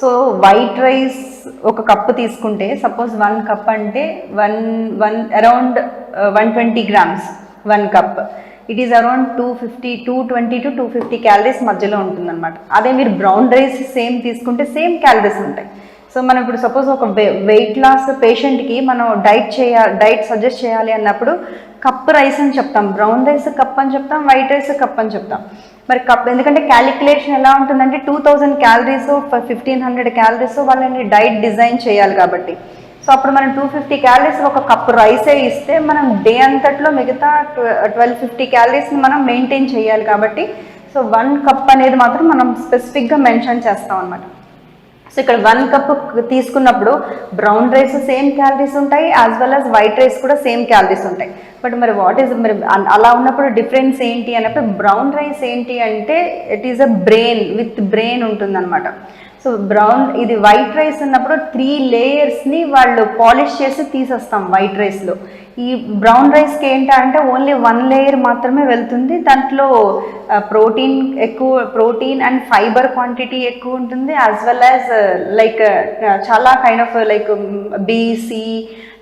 So white rice ఒక cup తీసుకుంటే suppose one cup అంటే one one around one twenty grams one cup. It is around two fifty two twenty to two fifty calories మధ్యలో ఉంటుందన్నమాట. అదే మీరు brown rice same తీసుకుంటే same calories ఉంటాయి. So మనం ఇప్పుడు సపోజ్ ఒక వెయిట్ లాస్ పేషెంట్కి మనం డైట్ చేయ డైట్ సజెస్ట్ చేయాలి అన్నప్పుడు కప్ రైస్ అని చెప్తాం. బ్రౌన్ రైస్ కప్ అని చెప్తాం వైట్ రైస్ కప్ అని చెప్తాం. మరి కప్ ఎందుకంటే క్యాలిక్యులేషన్ ఎలా ఉంటుందంటే two thousand calories fifteen hundred calories వాళ్ళని డైట్ డిజైన్ చేయాలి కాబట్టి. సో అప్పుడు మనం టూ ఫిఫ్టీ క్యాలరీస్ ఒక కప్ రైసే ఇస్తే మనం డే అంతట్లో మిగతా ట్వెల్వ్ ఫిఫ్టీ క్యాలరీస్ని మనం మెయింటైన్ చేయాలి కాబట్టి. సో వన్ కప్ అనేది మాత్రం మనం స్పెసిఫిక్గా మెన్షన్ చేస్తాం అనమాట సో ఇక్కడ వన్ కప్ తీసుకున్నప్పుడు బ్రౌన్ రైస్ సేమ్ క్యాలరీస్ ఉంటాయి as well as white rice కూడా సేమ్ క్యాలరీస్ ఉంటాయి. బట్ మరి వాట్ ఈస్ మరి అలా ఉన్నప్పుడు డిఫరెన్స్ ఏంటి అన్నప్పుడు బ్రౌన్ రైస్ ఏంటి అంటే it is a bran with bran ఉంటుందన్నమాట. సో బ్రౌన్ ఇది వైట్ రైస్ ఉన్నప్పుడు త్రీ లేయర్స్ని వాళ్ళు పాలిష్ చేసి తీసేస్తాం వైట్ రైస్లో ఈ బ్రౌన్ రైస్కి ఏంటంటే ఓన్లీ వన్ లేయర్ మాత్రమే వెళ్తుంది. దాంట్లో ప్రోటీన్ ఎక్కువ ప్రోటీన్ అండ్ ఫైబర్ క్వాంటిటీ ఎక్కువ ఉంటుంది. యాజ్ వెల్ యాజ్ లైక్ చాలా kind of like BC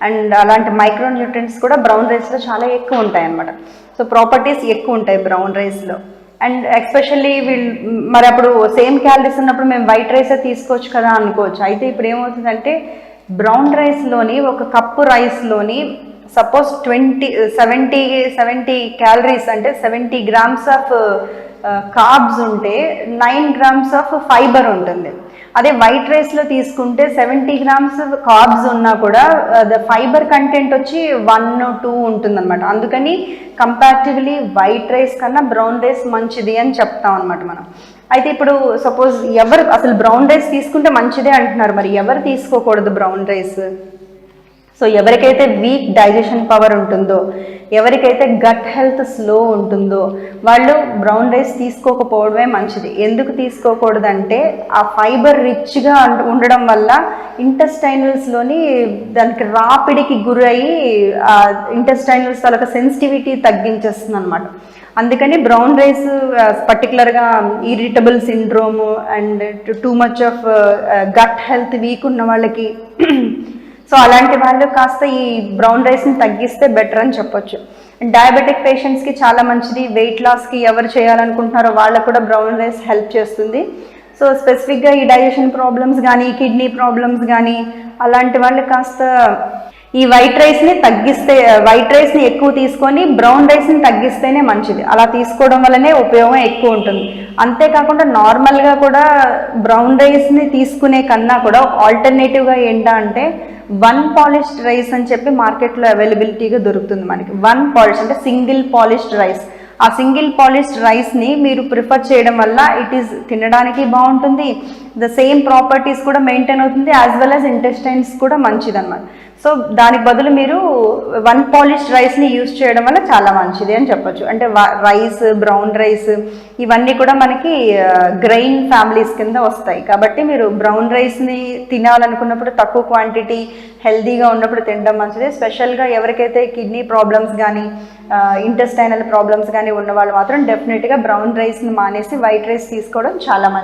and అలాంటి మైక్రో న్యూట్రియన్స్ కూడా బ్రౌన్ రైస్లో చాలా ఎక్కువ ఉంటాయి అన్నమాట సో ప్రాపర్టీస్ ఎక్కువ ఉంటాయి బ్రౌన్ రైస్లో అండ్ ఎక్స్పెషల్లీ వీళ్ళు మరి అప్పుడు సేమ్ క్యాలరీస్ ఉన్నప్పుడు మేము వైట్ రైసే తీసుకోవచ్చు కదా అనుకోవచ్చు. అయితే ఇప్పుడు ఏమవుతుందంటే బ్రౌన్ రైస్లోని ఒక cup రైస్లోని suppose twenty seventy seventy calories అంటే సెవెంటీ గ్రామ్స్ ఆఫ్ కార్బ్స్ ఉంటే నైన్ గ్రామ్స్ ఆఫ్ ఫైబర్ ఉంటుంది. అదే వైట్ రైస్లో తీసుకుంటే సెవెంటీ గ్రామ్స్ కార్బ్స్ ఉన్నా కూడా ద ఫైబర్ కంటెంట్ వచ్చి వన్ టూ ఉంటుందన్నమాట. అందుకని కంపారిటివ్లీ వైట్ రైస్ కన్నా బ్రౌన్ రైస్ మంచిది అని చెప్తాం అనమాట మనం. అయితే ఇప్పుడు సపోజ్ ఎవరు అసలు బ్రౌన్ రైస్ తీసుకుంటే మంచిదే అంటున్నారు మరి ఎవరు తీసుకోకూడదు బ్రౌన్ రైస్ సో ఎవరికైతే వీక్ డైజెషన్ పవర్ ఉంటుందో ఎవరికైతే గట్ హెల్త్ స్లో ఉంటుందో వాళ్ళు బ్రౌన్ రైస్ తీసుకోకపోవడమే మంచిది. ఎందుకు తీసుకోకూడదంటే ఆ ఫైబర్ రిచ్గా ఉండడం వల్ల ఇంటెస్టైనల్స్లోని దానికి రాపిడికి గురయ్యి ఇంటెస్టైనల్స్ తాలూకా సెన్సిటివిటీ తగ్గించేస్తుంది అనమాట అందుకని బ్రౌన్ రైస్ పర్టికులర్గా irritable syndrome and too much of gut health weak ఉన్న వాళ్ళకి సో అలాంటి వాళ్ళు కాస్త ఈ బ్రౌన్ రైస్ని తగ్గిస్తే బెటర్ అని చెప్పొచ్చు. డయాబెటిక్ పేషెంట్స్కి చాలా మంచిది. వెయిట్ లాస్కి ఎవరు చేయాలనుకుంటున్నారో వాళ్ళకు కూడా బ్రౌన్ రైస్ హెల్ప్ చేస్తుంది. సో స్పెసిఫిక్గా ఈ డైజెషన్ ప్రాబ్లమ్స్ కానీ కిడ్నీ ప్రాబ్లమ్స్ కానీ అలాంటి వాళ్ళు కాస్త ఈ వైట్ రైస్ని తగ్గిస్తే వైట్ రైస్ని ఎక్కువ తీసుకొని బ్రౌన్ రైస్ని తగ్గిస్తేనే మంచిది. అలా తీసుకోవడం వల్లనే ఉపయోగం ఎక్కువ ఉంటుంది. అంతేకాకుండా నార్మల్గా కూడా బ్రౌన్ రైస్ని తీసుకునే కన్నా కూడా ఆల్టర్నేటివ్గా ఏంటంటే వన్ పాలిష్డ్ రైస్ అని చెప్పి మార్కెట్లో అవైలబిలిటీగా దొరుకుతుంది మనకి. వన్ పాలిష్ అంటే సింగిల్ పాలిష్డ్ రైస్. ఆ సింగిల్ పాలిష్డ్ రైస్ని మీరు ప్రిఫర్ చేయడం వల్ల ఇట్ ఈస్ తినడానికి బాగుంటుంది. ద సేమ్ ప్రాపర్టీస్ కూడా మెయింటైన్ అవుతుంది యాజ్ వెల్ యాజ్ ఇంటెస్టైన్స్ కూడా మంచిదన్నమాట. సో దానికి బదులు మీరు వన్ పాలిష్డ్ రైస్ని యూజ్ చేయడం వల్ల చాలా మంచిది అని చెప్పొచ్చు. అంటే రైస్ బ్రౌన్ రైస్ ఇవన్నీ కూడా మనకి గ్రెయిన్ ఫ్యామిలీస్ కింద వస్తాయి. కాబట్టి మీరు బ్రౌన్ రైస్ని తినాలనుకున్నప్పుడు తక్కువ క్వాంటిటీ హెల్దీగా ఉన్నప్పుడు తినడం మంచిది. స్పెషల్గా ఎవరికైతే కిడ్నీ ప్రాబ్లమ్స్ కానీ ఇంటెస్టైనల్ ప్రాబ్లమ్స్ కానీ ఉన్న వాళ్ళు మాత్రం డెఫినెట్గా బ్రౌన్ రైస్ని మానేసి వైట్ రైస్ తీసుకోవడం చాలా మంచిది.